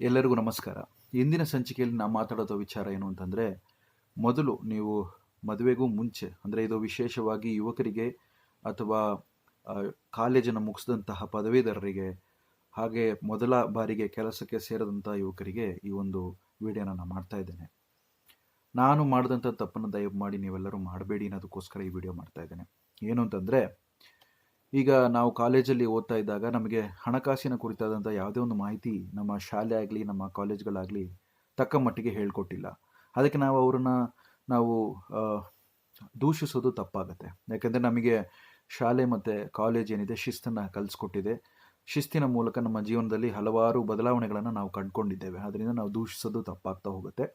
ಎಲ್ಲರಿಗೂ ನಮಸ್ಕಾರ. ಇಂದಿನ ಸಂಚಿಕೆಯಲ್ಲಿ ನಾವು ಮಾತಾಡೋದು ವಿಚಾರ ಏನು ಅಂತಂದರೆ, ಮೊದಲು ನೀವು ಮದುವೆಗೂ ಮುಂಚೆ, ಅಂದರೆ ಇದು ವಿಶೇಷವಾಗಿ ಯುವಕರಿಗೆ ಅಥವಾ ಕಾಲೇಜನ್ನು ಮುಗಿಸಿದಂತಹ ಪದವೀಧರರಿಗೆ, ಹಾಗೆ ಮೊದಲ ಬಾರಿಗೆ ಕೆಲಸಕ್ಕೆ ಸೇರಿದಂಥ ಯುವಕರಿಗೆ ಈ ಒಂದು ವಿಡಿಯೋನ ನಾನು ಮಾಡ್ತಾ ಇದ್ದೇನೆ. ನಾನು ಮಾಡಿದಂಥ ತಪ್ಪನ್ನು ದಯಮಾಡಿ ನೀವೆಲ್ಲರೂ ಮಾಡಬೇಡಿ ಅನ್ನೋದಕ್ಕೋಸ್ಕರ ಈ ವಿಡಿಯೋ ಮಾಡ್ತಾ ಇದ್ದೇನೆ. ಏನು ಅಂತಂದರೆ ಈಗ ನಾವು ಕಾಲೇಜಲ್ಲಿ ಓದ್ತಾ ಇದ್ದಾಗ ನಮಗೆ ಹಣಕಾಸಿನ ಕುರಿತಾದಂಥ ಯಾವುದೇ ಒಂದು ಮಾಹಿತಿ ನಮ್ಮ ಶಾಲೆ ಆಗಲಿ, ನಮ್ಮ ಕಾಲೇಜ್ಗಳಾಗಲಿ ತಕ್ಕ ಮಟ್ಟಿಗೆ ಹೇಳ್ಕೊಟ್ಟಿಲ್ಲ. ಅದಕ್ಕೆ ನಾವು ಅವ್ರನ್ನ ನಾವು ದೂಷಿಸೋದು ತಪ್ಪಾಗುತ್ತೆ. ಯಾಕೆಂದರೆ ನಮಗೆ ಶಾಲೆ ಮತ್ತು ಕಾಲೇಜ್ ಏನಿದೆ ಶಿಸ್ತನ್ನು ಕಲಿಸ್ಕೊಟ್ಟಿದೆ. ಶಿಸ್ತಿನ ಮೂಲಕ ನಮ್ಮ ಜೀವನದಲ್ಲಿ ಹಲವಾರು ಬದಲಾವಣೆಗಳನ್ನು ನಾವು ಕಂಡುಕೊಂಡಿದ್ದೇವೆ. ಅದರಿಂದ ನಾವು ದೂಷಿಸೋದು ತಪ್ಪಾಗ್ತಾ ಹೋಗುತ್ತೆ.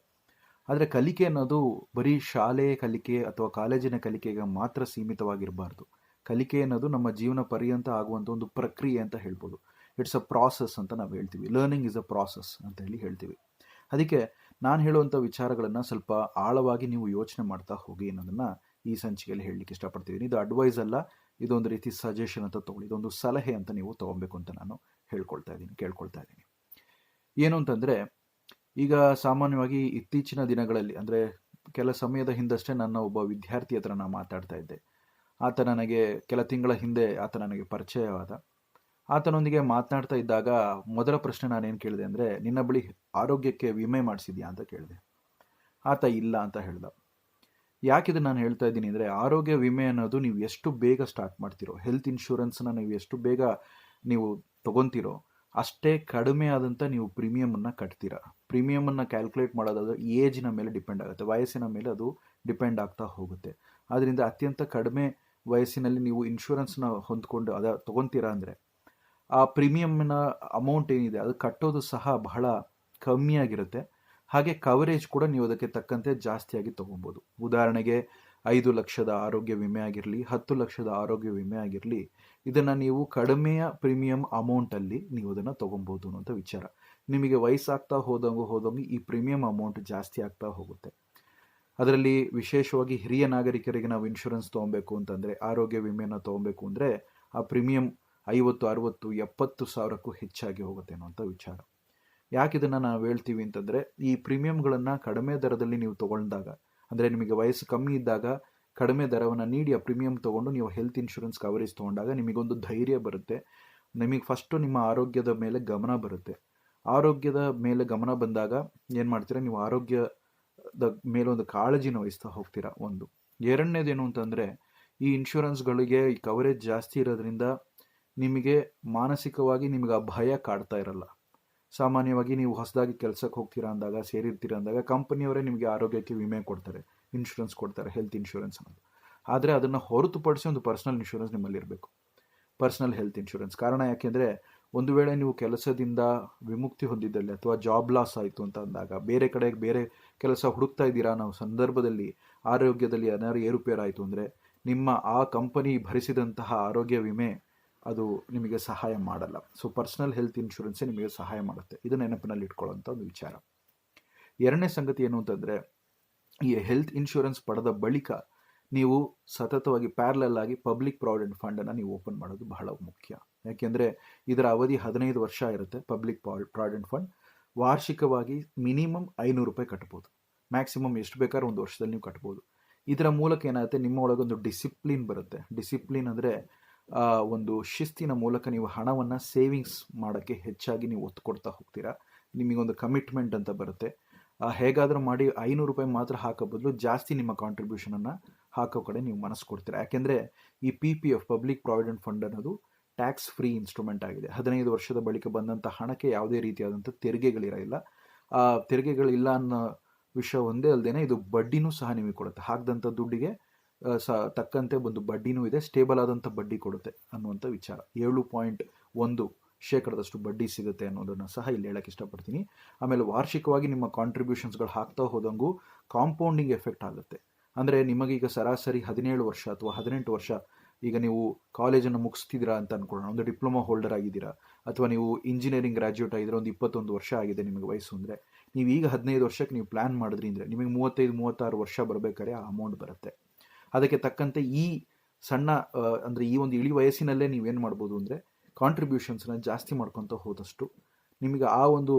ಆದರೆ ಕಲಿಕೆ ಅನ್ನೋದು ಬರೀ ಶಾಲೆ ಕಲಿಕೆ ಅಥವಾ ಕಾಲೇಜಿನ ಕಲಿಕೆಗೆ ಮಾತ್ರ ಸೀಮಿತವಾಗಿರಬಾರ್ದು. ಕಲಿಕೆ ಅನ್ನೋದು ನಮ್ಮ ಜೀವನ ಪರ್ಯಂತ ಆಗುವಂಥ ಒಂದು ಪ್ರಕ್ರಿಯೆ ಅಂತ ಹೇಳ್ಬೋದು. ಇಟ್ಸ್ ಅ ಪ್ರಾಸೆಸ್ ಅಂತ ನಾವು ಹೇಳ್ತೀವಿ. ಲರ್ನಿಂಗ್ ಇಸ್ ಅ ಪ್ರಾಸೆಸ್ ಅಂತ ಹೇಳಿ ಹೇಳ್ತೀವಿ. ಅದಕ್ಕೆ ನಾನು ಹೇಳುವಂಥ ವಿಚಾರಗಳನ್ನು ಸ್ವಲ್ಪ ಆಳವಾಗಿ ನೀವು ಯೋಚನೆ ಮಾಡ್ತಾ ಹೋಗಿ ಅನ್ನೋದನ್ನು ಈ ಸಂಚಿಕೆಯಲ್ಲಿ ಹೇಳಲಿಕ್ಕೆ ಇಷ್ಟಪಡ್ತಿದ್ದೀನಿ ಇದು ಅಡ್ವೈಸ್ ಅಲ್ಲ, ಇದೊಂದು ರೀತಿ ಸಜೆಷನ್ ಅಂತ ತಗೊಳ್ಳಿ. ಇದೊಂದು ಸಲಹೆ ಅಂತ ನೀವು ತೊಗೊಬೇಕು ಅಂತ ನಾನು ಹೇಳ್ಕೊಳ್ತಾ ಇದ್ದೀನಿ, ಕೇಳ್ಕೊಳ್ತಾ ಇದ್ದೀನಿ. ಏನು ಅಂತಂದರೆ, ಈಗ ಸಾಮಾನ್ಯವಾಗಿ ಇತ್ತೀಚಿನ ದಿನಗಳಲ್ಲಿ, ಅಂದರೆ ಕೆಲ ಸಮಯದ ಹಿಂದಷ್ಟೇ ನನ್ನ ಒಬ್ಬ ವಿದ್ಯಾರ್ಥಿ ಹತ್ರ ನಾನು ಮಾತಾಡ್ತಾ ಇದ್ದೆ. ಆತ ನನಗೆ ಕೆಲ ತಿಂಗಳ ಹಿಂದೆ ಆತ ನನಗೆ ಪರಿಚಯವಾದ. ಆತನೊಂದಿಗೆ ಮಾತನಾಡ್ತಾ ಇದ್ದಾಗ ಮೊದಲ ಪ್ರಶ್ನೆ ನಾನೇನು ಕೇಳಿದೆ ಅಂದರೆ, ನಿನ್ನ ಬಳಿ ಆರೋಗ್ಯಕ್ಕೆ ವಿಮೆ ಮಾಡಿಸಿದ್ಯಾ? ಅಂತ ಕೇಳಿದೆ. ಆತ, ಇಲ್ಲ, ಅಂತ ಹೇಳ್ದ. ಯಾಕಿದು ನಾನು ಹೇಳ್ತಾ ಇದ್ದೀನಿ ಅಂದರೆ, ಆರೋಗ್ಯ ವಿಮೆ ಅನ್ನೋದು ನೀವು ಎಷ್ಟು ಬೇಗ ಸ್ಟಾರ್ಟ್ ಮಾಡ್ತೀರೋ, ಹೆಲ್ತ್ ಇನ್ಶೂರೆನ್ಸ್ನ ನೀವು ಎಷ್ಟು ಬೇಗ ನೀವು ತಗೊಂತೀರೋ, ಅಷ್ಟೇ ಕಡಿಮೆ ಆದಂಥ ನೀವು ಪ್ರೀಮಿಯಮನ್ನು ಕಟ್ತೀರ. ಪ್ರೀಮಿಯಮನ್ನು ಕ್ಯಾಲ್ಕುಲೇಟ್ ಮಾಡೋದಾದ್ರೆ ಏಜಿನ ಮೇಲೆ ಡಿಪೆಂಡ್ ಆಗುತ್ತೆ. ವಯಸ್ಸಿನ ಮೇಲೆ ಅದು ಡಿಪೆಂಡ್ ಆಗ್ತಾ ಹೋಗುತ್ತೆ. ಆದ್ದರಿಂದ ಅತ್ಯಂತ ಕಡಿಮೆ ವಯಸ್ಸಿನಲ್ಲಿ ನೀವು ಇನ್ಶೂರೆನ್ಸ್ನ ಹೊಂದ್ಕೊಂಡು ಅದ ತೊಗೊತೀರಾ ಅಂದರೆ, ಆ ಪ್ರೀಮಿಯಮ್ನ ಅಮೌಂಟ್ ಏನಿದೆ, ಅದು ಕಟ್ಟೋದು ಸಹ ಬಹಳ ಕಮ್ಮಿಯಾಗಿರುತ್ತೆ. ಹಾಗೆ ಕವರೇಜ್ ಕೂಡ ನೀವು ಅದಕ್ಕೆ ತಕ್ಕಂತೆ ಜಾಸ್ತಿಯಾಗಿ ತೊಗೊಬೋದು. ಉದಾಹರಣೆಗೆ ಐದು ಲಕ್ಷದ ಆರೋಗ್ಯ ವಿಮೆ ಆಗಿರಲಿ, ಹತ್ತು ಲಕ್ಷದ ಆರೋಗ್ಯ ವಿಮೆ ಆಗಿರಲಿ, ಇದನ್ನು ನೀವು ಕಡಿಮೆಯ ಪ್ರೀಮಿಯಂ ಅಮೌಂಟಲ್ಲಿ ನೀವು ಅದನ್ನು ತೊಗೊಬೋದು ಅನ್ನೋಂಥ ವಿಚಾರ. ನಿಮಗೆ ವಯಸ್ಸಾಗ್ತಾ ಹೋದಂಗೆ ಹೋದಂಗೆ ಈ ಪ್ರೀಮಿಯಂ ಅಮೌಂಟ್ ಜಾಸ್ತಿ ಆಗ್ತಾ ಹೋಗುತ್ತೆ. ಅದರಲ್ಲಿ ವಿಶೇಷವಾಗಿ ಹಿರಿಯ ನಾಗರಿಕರಿಗೆ ನಾವು ಇನ್ಶೂರೆನ್ಸ್ ತೊಗೊಬೇಕು ಅಂತಂದರೆ, ಆರೋಗ್ಯ ವಿಮೆಯನ್ನು ತೊಗೊಬೇಕು ಅಂದರೆ ಆ ಪ್ರೀಮಿಯಂ ಐವತ್ತು, ಅರುವತ್ತು, ಎಪ್ಪತ್ತು ಸಾವಿರಕ್ಕೂ ಹೆಚ್ಚಾಗಿ ಹೋಗುತ್ತೆ ಅಂತ ವಿಚಾರ. ಯಾಕೆ ಇದನ್ನು ನಾವು ಹೇಳ್ತೀವಿ ಅಂತಂದರೆ, ಈ ಪ್ರೀಮಿಯಂಗಳನ್ನು ಕಡಿಮೆ ದರದಲ್ಲಿ ನೀವು ತೊಗೊಂಡಾಗ, ಅಂದರೆ ನಿಮಗೆ ವಯಸ್ಸು ಕಮ್ಮಿ ಇದ್ದಾಗ ಕಡಿಮೆ ದರವನ್ನು ನೀಡಿ ಆ ಪ್ರೀಮಿಯಂ ತೊಗೊಂಡು ನೀವು ಹೆಲ್ತ್ ಇನ್ಶೂರೆನ್ಸ್ ಕವರೇಜ್ ತೊಗೊಂಡಾಗ ನಿಮಗೊಂದು ಧೈರ್ಯ ಬರುತ್ತೆ. ನಿಮಗೆ ಫಸ್ಟು ನಿಮ್ಮ ಆರೋಗ್ಯದ ಮೇಲೆ ಗಮನ ಬರುತ್ತೆ. ಆರೋಗ್ಯದ ಮೇಲೆ ಗಮನ ಬಂದಾಗ ಏನು ಮಾಡ್ತೀರಾ, ನೀವು ಆರೋಗ್ಯದ ಮೇಲೆ ಮೇಲೊಂದು ಕಾಳಜಿನ ವಹಿಸ್ತಾ ಹೋಗ್ತೀರಾ? ಒಂದು. ಎರಡನೇದೇನು ಅಂತಂದರೆ, ಈ ಇನ್ಶೂರೆನ್ಸ್ಗಳಿಗೆ ಈ ಕವರೇಜ್ ಜಾಸ್ತಿ ಇರೋದ್ರಿಂದ ನಿಮಗೆ ಮಾನಸಿಕವಾಗಿ ನಿಮಗೆ ಆ ಭಯ ಕಾಡ್ತಾ ಇರಲ್ಲ. ಸಾಮಾನ್ಯವಾಗಿ ನೀವು ಹೊಸದಾಗಿ ಕೆಲಸಕ್ಕೆ ಹೋಗ್ತೀರಾ ಅಂದಾಗ, ಸೇರಿರ್ತೀರಾ ಅಂದಾಗ, ಕಂಪನಿಯವರೇ ನಿಮಗೆ ಆರೋಗ್ಯಕ್ಕೆ ವಿಮೆ ಕೊಡ್ತಾರೆ, ಇನ್ಶೂರೆನ್ಸ್ ಕೊಡ್ತಾರೆ ಹೆಲ್ತ್ ಇನ್ಶೂರೆನ್ಸ್ ಅನ್ನೋದು. ಆದರೆ ಅದನ್ನು ಹೊರತುಪಡಿಸಿ ಒಂದು ಪರ್ಸನಲ್ ಇನ್ಶೂರೆನ್ಸ್ ನಿಮ್ಮಲ್ಲಿ ಇರಬೇಕು. ಪರ್ಸನಲ್ ಹೆಲ್ತ್ ಇನ್ಶೂರೆನ್ಸ್ ಕಾರಣ ಯಾಕೆಂದರೆ, ಒಂದು ವೇಳೆ ನೀವು ಕೆಲಸದಿಂದ ವಿಮುಕ್ತಿ ಹೊಂದಿದ್ದಲ್ಲಿ ಅಥವಾ ಜಾಬ್ ಲಾಸ್ ಆಯಿತು ಅಂತ ಅಂದಾಗ, ಬೇರೆ ಕಡೆಗೆ ಬೇರೆ ಕೆಲಸ ಹುಡುಕ್ತಾ ಇದ್ದೀರಾ ನಾವು ಸಂದರ್ಭದಲ್ಲಿ ಆರೋಗ್ಯದಲ್ಲಿ ಅನಾರು ಏರುಪೇರಾಯಿತು ಅಂದರೆ ನಿಮ್ಮ ಆ ಕಂಪನಿ ಭರಿಸಿದಂತಹ ಆರೋಗ್ಯ ವಿಮೆ ಅದು ನಿಮಗೆ ಸಹಾಯ ಮಾಡಲ್ಲ. ಸೊ ಪರ್ಸನಲ್ ಹೆಲ್ತ್ ಇನ್ಶೂರೆನ್ಸೇ ನಿಮಗೆ ಸಹಾಯ ಮಾಡುತ್ತೆ. ಇದು ನೆನಪಿನಲ್ಲಿ ಇಟ್ಕೊಳ್ಳೋಂಥ ಒಂದು ವಿಚಾರ. ಎರಡನೇ ಸಂಗತಿ ಏನು ಅಂತಂದರೆ, ಈ ಹೆಲ್ತ್ ಇನ್ಶೂರೆನ್ಸ್ ಪಡೆದ ಬಳಿಕ ನೀವು ಸತತವಾಗಿ ಪ್ಯಾರ್ಲಲ್ ಆಗಿ ಪಬ್ಲಿಕ್ ಪ್ರಾವಿಡೆಂಟ್ ಫಂಡನ್ನು ನೀವು ಓಪನ್ ಮಾಡೋದು ಬಹಳ ಮುಖ್ಯ. ಯಾಕೆಂದರೆ ಇದರ ಅವಧಿ ಹದಿನೈದು ವರ್ಷ ಇರುತ್ತೆ ಪಬ್ಲಿಕ್ ಪ್ರಾವಿಡೆಂಟ್ ಫಂಡ್ ವಾರ್ಷಿಕವಾಗಿ ಮಿನಿಮಮ್ ಐನೂರು ರೂಪಾಯಿ ಕಟ್ಬೋದು. ಮ್ಯಾಕ್ಸಿಮಮ್ ಎಷ್ಟು ಬೇಕಾದ್ರೂ ಒಂದು ವರ್ಷದಲ್ಲಿ ನೀವು ಕಟ್ಬೋದು. ಇದರ ಮೂಲಕ ಏನಾಗುತ್ತೆ? ನಿಮ್ಮ ಒಳಗೊಂದು ಡಿಸಿಪ್ಲಿನ್ ಬರುತ್ತೆ. ಡಿಸಿಪ್ಲಿನ್ ಅಂದರೆ ಒಂದು ಶಿಸ್ತಿನ ಮೂಲಕ ನೀವು ಹಣವನ್ನು ಸೇವಿಂಗ್ಸ್ ಮಾಡೋಕ್ಕೆ ಹೆಚ್ಚಾಗಿ ನೀವು ಒತ್ತು ಕೊಡ್ತಾ ಹೋಗ್ತೀರಾ. ನಿಮಗೊಂದು ಕಮಿಟ್ಮೆಂಟ್ ಅಂತ ಬರುತ್ತೆ. ಹೇಗಾದರೂ ಮಾಡಿ ಐನೂರು ರೂಪಾಯಿ ಮಾತ್ರ ಹಾಕೋ ಬದಲು ಜಾಸ್ತಿ ನಿಮ್ಮ ಕಾಂಟ್ರಿಬ್ಯೂಷನನ್ನು ಹಾಕೋ ಕಡೆ ನೀವು ಮನಸ್ಸು ಕೊಡ್ತೀರಾ. ಯಾಕೆಂದರೆ, ಈ P P F public provident fund ಅನ್ನೋದು ಟ್ಯಾಕ್ಸ್ ಫ್ರೀ ಇನ್ಸ್ಟ್ರೂಮೆಂಟ್ ಆಗಿದೆ. ಹದಿನೈದು ವರ್ಷದ ಬಳಿಕ ಬಂದಂಥ ಹಣಕ್ಕೆ ಯಾವುದೇ ರೀತಿಯಾದಂಥ ತೆರಿಗೆಗಳಿರಲಿಲ್ಲ. ಆ ತೆರಿಗೆಗಳಿಲ್ಲ ಅನ್ನೋ ವಿಷಯ ಒಂದೇ ಅಲ್ಲದೆ ಇದು ಬಡ್ಡಿನೂ ಸಹ ನಿಮಗೆ ಕೊಡುತ್ತೆ. ಹಾಕಿದಂಥ ದುಡ್ಡಿಗೆ ಸ, ತಕ್ಕಂತೆ ಒಂದು ಬಡ್ಡಿನೂ ಇದೆ ಸ್ಟೇಬಲ್ ಆದಂಥ ಬಡ್ಡಿ ಕೊಡುತ್ತೆ ಅನ್ನುವಂಥ ವಿಚಾರ. ಏಳು ಪಾಯಿಂಟ್ ಒಂದು ಶೇಕಡದಷ್ಟು ಬಡ್ಡಿ ಸಿಗುತ್ತೆ ಅನ್ನೋದನ್ನು ಸಹ ಇಲ್ಲಿ ಹೇಳಕ್ಕೆ ಇಷ್ಟಪಡ್ತೀನಿ. ಆಮೇಲೆ ವಾರ್ಷಿಕವಾಗಿ ನಿಮ್ಮ ಕಾಂಟ್ರಿಬ್ಯೂಷನ್ಸ್ಗಳು ಹಾಕ್ತಾ ಹೋದಂಗೂ ಕಾಂಪೌಂಡಿಂಗ್ ಎಫೆಕ್ಟ್ ಆಗುತ್ತೆ. ಅಂದರೆ ನಿಮಗೀಗ ಸರಾಸರಿ ಹದಿನೇಳು ವರ್ಷ ಅಥವಾ ಹದಿನೆಂಟು ವರ್ಷ ಈಗ ನೀವು ಕಾಲೇಜನ್ನು ಮುಗಿಸ್ತಿದ್ದೀರಾ ಅಂತ ಅನ್ಕೊಳ್ಳೋಣ. ಒಂದು ಡಿಪ್ಲೊಮಾ ಹೋಲ್ಡರ್ ಆಗಿದ್ದೀರಾ, ಅಥವಾ ನೀವು ಇಂಜಿನಿಯರಿಂಗ್ ಗ್ರಾಜ್ಯುಯೇಟ್ ಆಗಿದ್ರೆ ಒಂದು ಇಪ್ಪತ್ತೊಂದು ವರ್ಷ ಆಗಿದೆ ನಿಮಗೆ ವಯಸ್ಸು ಅಂದರೆ, ನೀವು ಈಗ ಹದಿನೈದು ವರ್ಷಕ್ಕೆ ನೀವು ಪ್ಲ್ಯಾನ್ ಮಾಡಿದ್ರಿ ಅಂದರೆ, ನಿಮಗೆ ಮೂವತ್ತೈದು, ಮೂವತ್ತಾರು ವರ್ಷ ಬರಬೇಕಾದ್ರೆ ಆ ಅಮೌಂಟ್ ಬರುತ್ತೆ. ಅದಕ್ಕೆ ತಕ್ಕಂತೆ ಈ ಸಣ್ಣ ಅಂದರೆ ಈ ಒಂದು ಇಳಿ ವಯಸ್ಸಿನಲ್ಲೇ ನೀವೇನು ಮಾಡ್ಬೋದು ಅಂದರೆ ಕಾಂಟ್ರಿಬ್ಯೂಷನ್ಸ್ನ ಜಾಸ್ತಿ ಮಾಡ್ಕೊತ ಹೋದಷ್ಟು, ನಿಮಗೆ ಆ ಒಂದು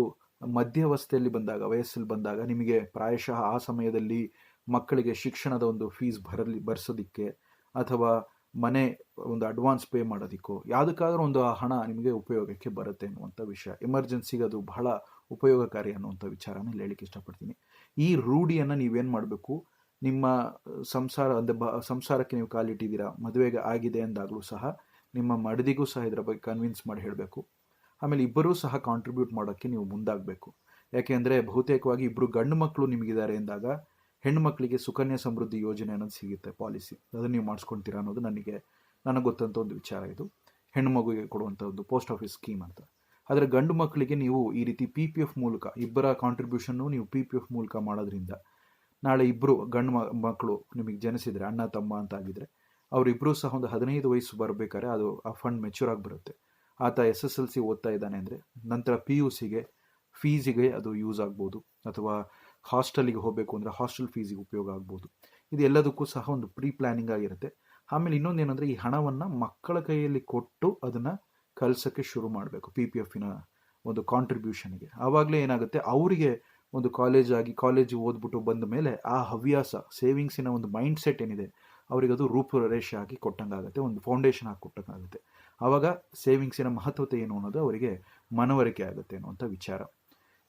ಮಧ್ಯವಸ್ಥೆಯಲ್ಲಿ ಬಂದಾಗ, ವಯಸ್ಸಲ್ಲಿ ಬಂದಾಗ ನಿಮಗೆ ಪ್ರಾಯಶಃ ಆ ಸಮಯದಲ್ಲಿ ಮಕ್ಕಳಿಗೆ ಶಿಕ್ಷಣದ ಒಂದು ಫೀಸ್ ಬರಲಿ ಭರಿಸೋದಕ್ಕೆ ಅಥವಾ ಮನೆ ಒಂದು ಅಡ್ವಾನ್ಸ್ ಪೇ ಮಾಡೋದಕ್ಕೋ ಯಾವುದಕ್ಕಾದ್ರೂ ಒಂದು ಹಣ ನಿಮಗೆ ಉಪಯೋಗಕ್ಕೆ ಬರುತ್ತೆ ಅನ್ನುವಂಥ ವಿಷಯ. ಎಮರ್ಜೆನ್ಸಿಗೆ ಅದು ಬಹಳ ಉಪಯೋಗಕಾರಿ ಅನ್ನುವಂಥ ವಿಚಾರನ ಇಲ್ಲಿ ಇಷ್ಟಪಡ್ತೀನಿ. ಈ ರೂಢಿಯನ್ನು ನೀವೇನು ಮಾಡಬೇಕು? ನಿಮ್ಮ ಸಂಸಾರ ಅಂದರೆ ಬ ಸಂಸಾರಕ್ಕೆ ನೀವು ಕಾಲಿಟ್ಟಿದ್ದೀರಾ, ಮದುವೆಗೆ ಆಗಿದೆ ಅಂದಾಗಲೂ ಸಹ ನಿಮ್ಮ ಮಡದಿಗೂ ಸಹ ಇದರ ಬಗ್ಗೆ ಕನ್ವಿನ್ಸ್ ಮಾಡಿ ಹೇಳಬೇಕು. ಆಮೇಲೆ ಇಬ್ಬರೂ ಸಹ ಕಾಂಟ್ರಿಬ್ಯೂಟ್ ಮಾಡೋಕ್ಕೆ ನೀವು ಮುಂದಾಗಬೇಕು. ಯಾಕೆಂದರೆ ಬಹುತೇಕವಾಗಿ ಇಬ್ಬರು ಗಂಡು ಮಕ್ಕಳು ನಿಮಗಿದ್ದಾರೆ ಎಂದಾಗ ಹೆಣ್ಣು ಮಕ್ಕಳಿಗೆ ಸುಕನ್ಯಾ ಸಮೃದ್ಧಿ ಯೋಜನೆ ಅನ್ನೋದು ಸಿಗುತ್ತೆ ಪಾಲಿಸಿ ಅದನ್ನು ನೀವು ಮಾಡಿಸ್ಕೊಳ್ತೀರಾ ಅನ್ನೋದು ನನಗೆ ನನಗೆ ಗೊತ್ತಂತ ಒಂದು ವಿಚಾರ ಇದು. ಹೆಣ್ಮಗುಗೆ ಕೊಡುವಂಥ ಒಂದು ಪೋಸ್ಟ್ ಆಫೀಸ್ ಸ್ಕೀಮ್ ಅಂತ. ಆದರೆ ಗಂಡು ಮಕ್ಕಳಿಗೆ ನೀವು ಈ ರೀತಿ ಪಿ ಪಿ ಎಫ್ ಮೂಲಕ, ಇಬ್ಬರ ಕಾಂಟ್ರಿಬ್ಯೂಷನ್ನು ನೀವು ಪಿ ಪಿ ಎಫ್ ಮೂಲಕ ಮಾಡೋದ್ರಿಂದ, ನಾಳೆ ಇಬ್ಬರು ಗಂಡು ಮಕ್ಕಳು ನಿಮಗೆ ಜನಿಸಿದರೆ, ಅಣ್ಣ, ತಮ್ಮ ಅಂತ ಆಗಿದ್ರೆ ಅವರಿಬ್ಬರೂ ಸಹ ಒಂದು ಹದಿನೈದು ವಯಸ್ಸು ಬರಬೇಕಾದ್ರೆ ಅದು ಆ ಫಂಡ್ ಮೆಚೂರ್ ಆಗಿ ಬರುತ್ತೆ. ಆತ ಎಸ್ ಎಸ್ ಎಲ್ ಸಿ ಓದ್ತಾ ಇದ್ದಾನೆ ಅಂದರೆ, ನಂತರ ಪಿ ಯು ಸಿಗೆ ಫೀಸಿಗೆ ಅದು ಯೂಸ್ ಆಗ್ಬೋದು. ಅಥವಾ ಹಾಸ್ಟೆಲಿಗೆ ಹೋಗಬೇಕು ಅಂದರೆ ಹಾಸ್ಟೆಲ್ ಫೀಸಿಗೆ ಉಪಯೋಗ ಆಗ್ಬೋದು. ಇದು ಎಲ್ಲದಕ್ಕೂ ಸಹ ಒಂದು ಪ್ರೀ ಪ್ಲ್ಯಾನಿಂಗ್ ಆಗಿರುತ್ತೆ. ಆಮೇಲೆ ಇನ್ನೊಂದು ಏನಂದರೆ ಈ ಹಣವನ್ನು ಮಕ್ಕಳ ಕೈಯಲ್ಲಿ ಕೊಟ್ಟು ಅದನ್ನು ಕಲಿಸೋಕ್ಕೆ ಶುರು ಮಾಡಬೇಕು ಪಿ ಪಿ ಎಫಿನ ಒಂದು ಕಾಂಟ್ರಿಬ್ಯೂಷನ್ಗೆ ಆವಾಗಲೇ ಏನಾಗುತ್ತೆ, ಅವರಿಗೆ ಒಂದು ಕಾಲೇಜ್ ಆಗಿ ಕಾಲೇಜ್ ಓದ್ಬಿಟ್ಟು ಬಂದ ಮೇಲೆ ಆ ಹವ್ಯಾಸ ಸೇವಿಂಗ್ಸಿನ ಒಂದು ಮೈಂಡ್ ಸೆಟ್ ಏನಿದೆ, ಅವರಿಗೆ ಅದು ರೂಪುರೇಷೆ ಆಗಿ ಕೊಟ್ಟಂಗಾಗುತ್ತೆ, ಒಂದು ಫೌಂಡೇಶನ್ ಹಾಕಿ ಕೊಟ್ಟಂಗಾಗುತ್ತೆ. ಆವಾಗ ಸೇವಿಂಗ್ಸಿನ ಮಹತ್ವತೆ ಏನು ಅನ್ನೋದು ಅವರಿಗೆ ಮನವರಿಕೆ ಆಗುತ್ತೆ ಅನ್ನುವಂಥ ವಿಚಾರ.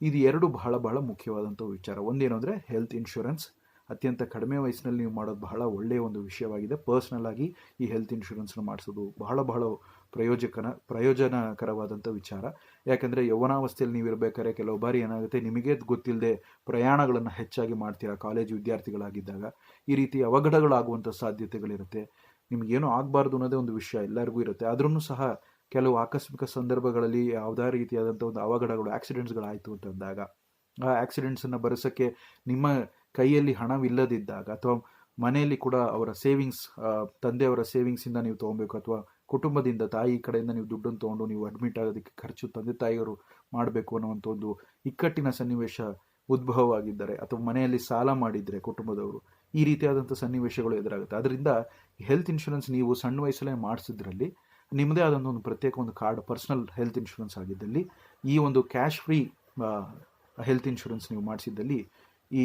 ಇದು ಎರಡು ಬಹಳ ಬಹಳ ಮುಖ್ಯವಾದಂಥ ವಿಚಾರ. ಒಂದೇನು ಅಂದರೆ ಹೆಲ್ತ್ ಇನ್ಶೂರೆನ್ಸ್ ಅತ್ಯಂತ ಕಡಿಮೆ ವಯಸ್ಸಿನಲ್ಲಿ ನೀವು ಮಾಡೋದು ಬಹಳ ಒಳ್ಳೆಯ ಒಂದು ವಿಷಯವಾಗಿದೆ. ಪರ್ಸ್ನಲ್ ಆಗಿ ಈ ಹೆಲ್ತ್ ಇನ್ಶೂರೆನ್ಸ್ನ ಮಾಡಿಸೋದು ಬಹಳ ಬಹಳ ಪ್ರಯೋಜಕನ, ಪ್ರಯೋಜನಕರವಾದಂಥ ವಿಚಾರ. ಯಾಕೆಂದರೆ ಯೌವನಾವಸ್ಥೆಯಲ್ಲಿ ನೀವು ಇರಬೇಕಾದ್ರೆ ಕೆಲವು ಬಾರಿ ಏನಾಗುತ್ತೆ, ನಿಮಗೆ ಗೊತ್ತಿಲ್ಲದೆ ಪ್ರಯಾಣಗಳನ್ನು ಹೆಚ್ಚಾಗಿ ಮಾಡ್ತೀರಾ ಕಾಲೇಜು ವಿದ್ಯಾರ್ಥಿಗಳಾಗಿದ್ದಾಗ. ಈ ರೀತಿ ಅವಘಡಗಳಾಗುವಂಥ ಸಾಧ್ಯತೆಗಳಿರುತ್ತೆ. ನಿಮಗೇನು ಆಗಬಾರ್ದು ಅನ್ನೋದೇ ಒಂದು ವಿಷಯ ಎಲ್ಲರಿಗೂ ಇರುತ್ತೆ. ಆದ್ರೂ ಸಹ ಕೆಲವು ಆಕಸ್ಮಿಕ ಸಂದರ್ಭಗಳಲ್ಲಿ ಯಾವುದೇ ರೀತಿಯಾದಂಥ ಒಂದು ಅವಘಡಗಳು ಆಕ್ಸಿಡೆಂಟ್ಸ್ಗಳಾಯಿತು ಅಂತಂದಾಗ ಆ ಆಕ್ಸಿಡೆಂಟ್ಸನ್ನು ಭರಿಸೋಕ್ಕೆ ನಿಮ್ಮ ಕೈಯಲ್ಲಿ ಹಣವಿಲ್ಲದಿದ್ದಾಗ ಅಥವಾ ಮನೆಯಲ್ಲಿ ಕೂಡ ಅವರ ಸೇವಿಂಗ್ಸ್ ತಂದೆಯವರ ಸೇವಿಂಗ್ಸಿಂದ ನೀವು ತೊಗೊಬೇಕು ಅಥವಾ ಕುಟುಂಬದಿಂದ ತಾಯಿ ಕಡೆಯಿಂದ ನೀವು ದುಡ್ಡನ್ನು ತೊಗೊಂಡು ನೀವು ಅಡ್ಮಿಟ್ ಆಗೋದಕ್ಕೆ ಖರ್ಚು ತಂದೆ ತಾಯಿಯವರು ಮಾಡಬೇಕು ಅನ್ನೋವಂಥ ಒಂದು ಇಕ್ಕಟ್ಟಿನ ಸನ್ನಿವೇಶ ಉದ್ಭವವಾಗಿದ್ದಾರೆ ಅಥವಾ ಮನೆಯಲ್ಲಿ ಸಾಲ ಮಾಡಿದರೆ ಕುಟುಂಬದವರು, ಈ ರೀತಿಯಾದಂಥ ಸನ್ನಿವೇಶಗಳು ಎದುರಾಗುತ್ತೆ. ಅದರಿಂದ ಹೆಲ್ತ್ ಇನ್ಶೂರೆನ್ಸ್ ನೀವು ಸಣ್ಣ ವಯಸ್ಸಲ್ಲೇ ಮಾಡಿಸಿದ್ರಲ್ಲಿ ನಿಮ್ಮದೇ ಆದಂಥ ಒಂದು ಪ್ರತ್ಯೇಕ ಒಂದು ಕಾರ್ಡ್ ಪರ್ಸನಲ್ ಹೆಲ್ತ್ ಇನ್ಶೂರೆನ್ಸ್ ಆಗಿದ್ದಲ್ಲಿ, ಈ ಒಂದು ಕ್ಯಾಶ್ ಫ್ರೀ ಹೆಲ್ತ್ ಇನ್ಶೂರೆನ್ಸ್ ನೀವು ಮಾಡಿಸಿದ್ದಲ್ಲಿ ಈ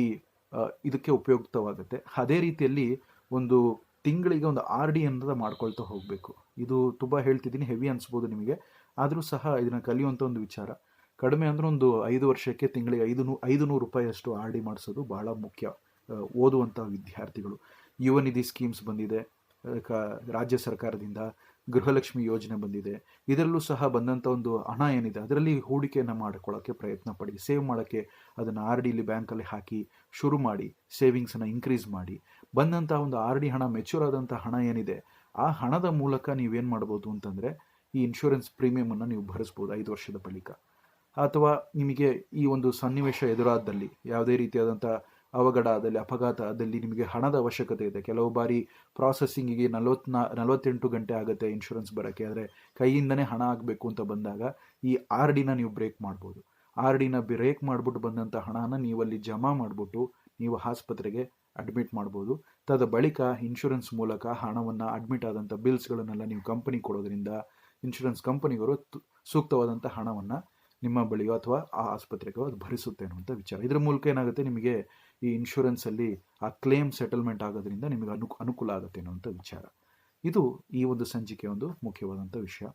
ಇದಕ್ಕೆ ಉಪಯುಕ್ತವಾಗುತ್ತೆ. ಅದೇ ರೀತಿಯಲ್ಲಿ ಒಂದು ತಿಂಗಳಿಗೆ ಒಂದು ಆರ್ ಡಿ ಅನ್ನೋದು ಮಾಡ್ಕೊಳ್ತಾ ಹೋಗಬೇಕು. ಇದು ತುಂಬ ಹೇಳ್ತಿದ್ದೀನಿ, ಹೆವಿ ಅನಿಸ್ಬೋದು ನಿಮಗೆ. ಆದರೂ ಸಹ ಇದನ್ನು ಕಲಿಯುವಂಥ ಒಂದು ವಿಚಾರ. ಕಡಿಮೆ ಅಂದರೆ ಒಂದು ಐದು ವರ್ಷಕ್ಕೆ ತಿಂಗಳಿಗೆ ಐದು ನೂ, ಐದು ನೂರು ರೂಪಾಯಿಯಷ್ಟು ಆರ್ ಡಿ ಮಾಡಿಸೋದು ಭಾಳ ಮುಖ್ಯ ಓದುವಂಥ ವಿದ್ಯಾರ್ಥಿಗಳು. ಯುವ ನಿಧಿ ಸ್ಕೀಮ್ಸ್ ಬಂದಿದೆ ಕ, ರಾಜ್ಯ ಸರ್ಕಾರದಿಂದ. ಗೃಹಲಕ್ಷ್ಮಿ ಯೋಜನೆ ಬಂದಿದೆ. ಇದರಲ್ಲೂ ಸಹ ಬಂದಂಥ ಒಂದು ಹಣ ಏನಿದೆ, ಅದರಲ್ಲಿ ಹೂಡಿಕೆಯನ್ನು ಮಾಡಿಕೊಳ್ಳೋಕ್ಕೆ ಪ್ರಯತ್ನ ಪಡಿ. ಸೇವ್ ಮಾಡೋಕ್ಕೆ ಅದನ್ನು ಆರ್ ಡಿಲಿ ಬ್ಯಾಂಕಲ್ಲಿ ಹಾಕಿ ಶುರು ಮಾಡಿ, ಸೇವಿಂಗ್ಸನ್ನು ಇನ್ಕ್ರೀಸ್ ಮಾಡಿ. ಬಂದಂಥ ಒಂದು ಆರ್ ಡಿ ಹಣ ಮೆಚ್ಯೂರ್ ಆದಂಥ ಹಣ ಏನಿದೆ, ಆ ಹಣದ ಮೂಲಕ ನೀವೇನು ಮಾಡ್ಬೋದು ಅಂತಂದರೆ, ಈ ಇನ್ಶೂರೆನ್ಸ್ ಪ್ರೀಮಿಯಮನ್ನು ನೀವು ಭರಿಸ್ಬೋದು ಐದು ವರ್ಷದ ಬಳಿಕ. ಅಥವಾ ನಿಮಗೆ ಈ ಒಂದು ಸನ್ನಿವೇಶ ಎದುರಾದಲ್ಲಿ, ಯಾವುದೇ ರೀತಿಯಾದಂಥ ಅವಘಡ ಆದಲ್ಲಿ, ಅಪಘಾತ ಆದಲ್ಲಿ ನಿಮಗೆ ಹಣದ ಅವಶ್ಯಕತೆ ಇದೆ. ಕೆಲವು ಬಾರಿ ಪ್ರಾಸೆಸಿಂಗಿಗೆ ನಲವತ್ನಾ, ನಲವತ್ತೆಂಟು ಗಂಟೆ ಆಗುತ್ತೆ ಇನ್ಶೂರೆನ್ಸ್ ಬರೋಕ್ಕೆ. ಆದರೆ ಕೈಯಿಂದನೇ ಹಣ ಆಗಬೇಕು ಅಂತ ಬಂದಾಗ ಈ ಆರ್ ಡಿನ ನೀವು ಬ್ರೇಕ್ ಮಾಡ್ಬೋದು. ಆರ್ ಡಿನ ಬ್ರೇಕ್ ಮಾಡಿಬಿಟ್ಟು ಬಂದಂಥ ಹಣನ ನೀವಲ್ಲಿ ಜಮಾ ಮಾಡಿಬಿಟ್ಟು ನೀವು ಆಸ್ಪತ್ರೆಗೆ ಅಡ್ಮಿಟ್ ಮಾಡ್ಬೋದು. ತದ ಬಳಿಕ ಇನ್ಶೂರೆನ್ಸ್ ಮೂಲಕ ಹಣವನ್ನು ಅಡ್ಮಿಟ್ ಆದಂಥ ಬಿಲ್ಸ್ಗಳನ್ನೆಲ್ಲ ನೀವು ಕಂಪನಿ ಕೊಡೋದ್ರಿಂದ ಇನ್ಶೂರೆನ್ಸ್ ಕಂಪನಿಗವರು ಸೂಕ್ತವಾದಂಥ ಹಣವನ್ನು ನಿಮ್ಮ ಬಳಿಯೋ ಅಥವಾ ಆ ಆಸ್ಪತ್ರೆಗೋ ಅದು ಭರಿಸುತ್ತೆ ಅನ್ನುವಂಥ ವಿಚಾರ. ಇದರ ಮೂಲಕ ಏನಾಗುತ್ತೆ? ನಿಮಗೆ ಈ ಇನ್ಶೂರೆನ್ಸಲ್ಲಿ ಆ ಕ್ಲೇಮ್ ಸೆಟಲ್ಮೆಂಟ್ ಆಗೋದ್ರಿಂದ ನಿಮಗೆ ಅನು, ಅನುಕೂಲ ಆಗುತ್ತೆ ಅನ್ನುವಂಥ ವಿಚಾರ. ಇದು ಈ ಒಂದು ಸಂಚಿಕೆ ಒಂದು ಮುಖ್ಯವಾದಂಥ ವಿಷಯ.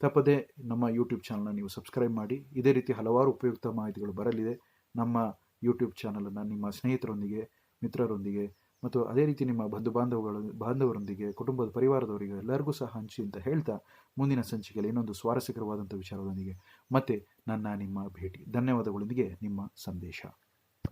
ತಪ್ಪದೆ ನಮ್ಮ ಯೂಟ್ಯೂಬ್ ಚಾನಲ್ನ ನೀವು ಸಬ್ಸ್ಕ್ರೈಬ್ ಮಾಡಿ. ಇದೇ ರೀತಿ ಹಲವಾರು ಉಪಯುಕ್ತ ಮಾಹಿತಿಗಳು ಬರಲಿದೆ. ನಮ್ಮ ಯೂಟ್ಯೂಬ್ ಚಾನಲನ್ನು ನಿಮ್ಮ ಸ್ನೇಹಿತರೊಂದಿಗೆ, ಮಿತ್ರರೊಂದಿಗೆ ಮತ್ತು ಅದೇ ರೀತಿ ನಿಮ್ಮ ಬಂಧು ಬಾಂಧವಗಳ, ಬಾಂಧವರೊಂದಿಗೆ, ಕುಟುಂಬದ ಪರಿವಾರದವರಿಗೆ ಎಲ್ಲರಿಗೂ ಸಹ ಹಂಚಿ ಅಂತ ಹೇಳ್ತಾ ಮುಂದಿನ ಸಂಚಿಕೆಯಲ್ಲಿ ಇನ್ನೊಂದು ಸ್ವಾರಸ್ಯಕರವಾದಂಥ ವಿಚಾರದೊಂದಿಗೆ ಮತ್ತೆ ನನ್ನ ನಿಮ್ಮ ಭೇಟಿ. ಧನ್ಯವಾದಗಳೊಂದಿಗೆ ನಿಮ್ಮ ಸಂದೇಶ.